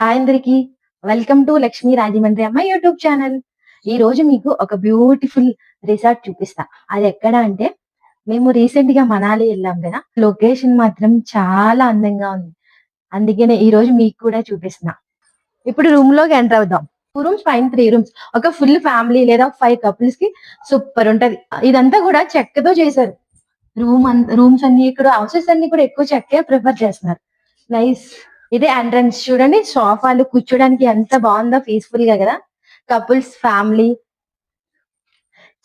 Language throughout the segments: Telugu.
హాయ్ అందరికి. వెల్కమ్ టు లక్ష్మీ రాజమండ్రి అమ్మ యూట్యూబ్ ఛానల్. ఈ రోజు మీకు ఒక బ్యూటిఫుల్ రిసార్ట్ చూపిస్తా. అది ఎక్కడ అంటే మేము రీసెంట్గా మనాలి వెళ్ళాం కదా. లొకేషన్ మాత్రం చాలా అందంగా ఉంది. అందుకనే ఈ రోజు మీకు కూడా చూపిస్తున్నా. ఇప్పుడు రూమ్లోకి ఎంటర్ అవుదాం. టూ రూమ్స్ పైన త్రీ రూమ్స్ ఒక ఫుల్ ఫ్యామిలీ లేదా ఫైవ్ కపుల్స్కి సూపర్ ఉంటది. ఇదంతా కూడా చెక్కతో చేశారు. రూమ్ రూమ్స్ అన్ని ఇక్కడ హౌసెస్ అన్ని కూడా ఎక్కువ చెక్కే ప్రిఫర్ చేస్తున్నారు. నైస్ ఇదే ఎంట్రన్స్ చూడండి. సోఫాలు కూర్చోడానికి ఎంత బాగుందో పీస్ఫుల్గా కదా. కపుల్స్ ఫ్యామిలీ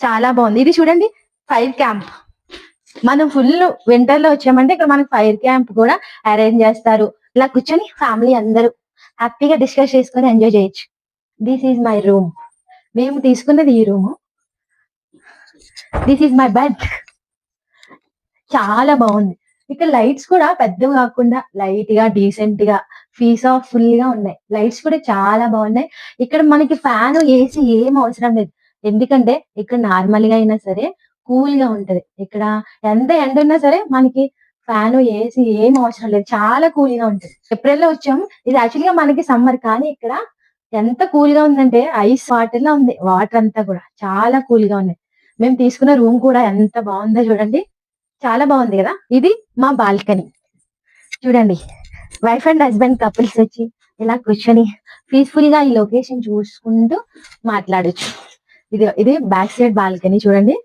చాలా బాగుంది. ఇది చూడండి ఫైర్ క్యాంప్ మనం ఫుల్ వింటర్లో వచ్చామంటే ఇక్కడ మనకి ఫైర్ క్యాంప్ కూడా అరేంజ్ చేస్తారు. ఇలా కూర్చొని ఫ్యామిలీ అందరూ హ్యాపీగా డిస్కస్ చేసుకొని ఎంజాయ్ చేయొచ్చు. దిస్ ఈజ్ మై రూమ్ మేము తీసుకున్నది ఈ room this is my bed చాలా బాగుంది. ఇక్కడ లైట్స్ కూడా పెద్దవి కాకుండా లైట్గా డీసెంట్గా ఫీస్ ఆఫ్ ఫుల్గా ఉన్నాయి. లైట్స్ కూడా చాలా బాగున్నాయి. ఇక్కడ మనకి ఫ్యాన్ ఏసీ ఏం అవసరం లేదు. ఎందుకంటే ఇక్కడ నార్మల్గా అయినా సరే కూల్గా ఉంటది. ఇక్కడ ఎంత ఎండ ఉన్నా సరే మనకి ఫ్యాన్ ఏసీ ఏం అవసరం లేదు. చాలా కూల్గా ఉంటది. ఏప్రిల్లో వచ్చాము ఇది యాక్చువల్గా మనకి సమ్మర్ కానీ ఇక్కడ ఎంత కూల్గా ఉందంటే ఐస్ వాటర్ లా ఉంది. వాటర్ అంతా కూడా చాలా కూల్గా ఉన్నాయి. మేము తీసుకున్న రూమ్ కూడా ఎంత బాగుందో చూడండి. చాలా బాగుంది కదా? ఇది మా బాల్కనీ. చూడండి వైఫ్ అండ్ హస్బెండ్ కపుల్స్ వచ్చి ఇలా కూర్చొని పీస్ఫుల్గా ఈ లొకేషన్ చూసుకుంటూ మాట్లాడొచ్చు. ఇది ఇది బ్యాక్ సైడ్ బాల్కనీ చూడండి.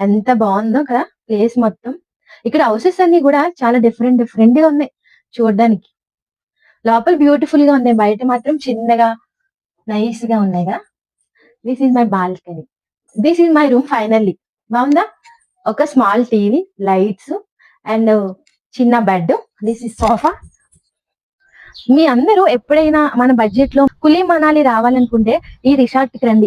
ఎంత బాగుందో కదా ప్లేస్ మొత్తం. ఇక్కడ హౌసెస్ అన్ని కూడా చాలా డిఫరెంట్ డిఫరెంట్గా ఉన్నాయి చూడడానికి. లోపల బ్యూటిఫుల్గా ఉన్నాయి బయట మాత్రం చిన్నగా నైస్గా ఉన్నాయి కదా. This is my balcony this is my room finally బాగుందా? ఒక స్మాల్ టీవీ లైట్స్ అండ్ చిన్న బెడ్ దిస్ ఇస్ సోఫా మీ అందరూ ఎప్పుడైనా మన బడ్జెట్లో కులీ మనాలి రావాలనుకుంటే ఈ రిసార్ట్కి రండి.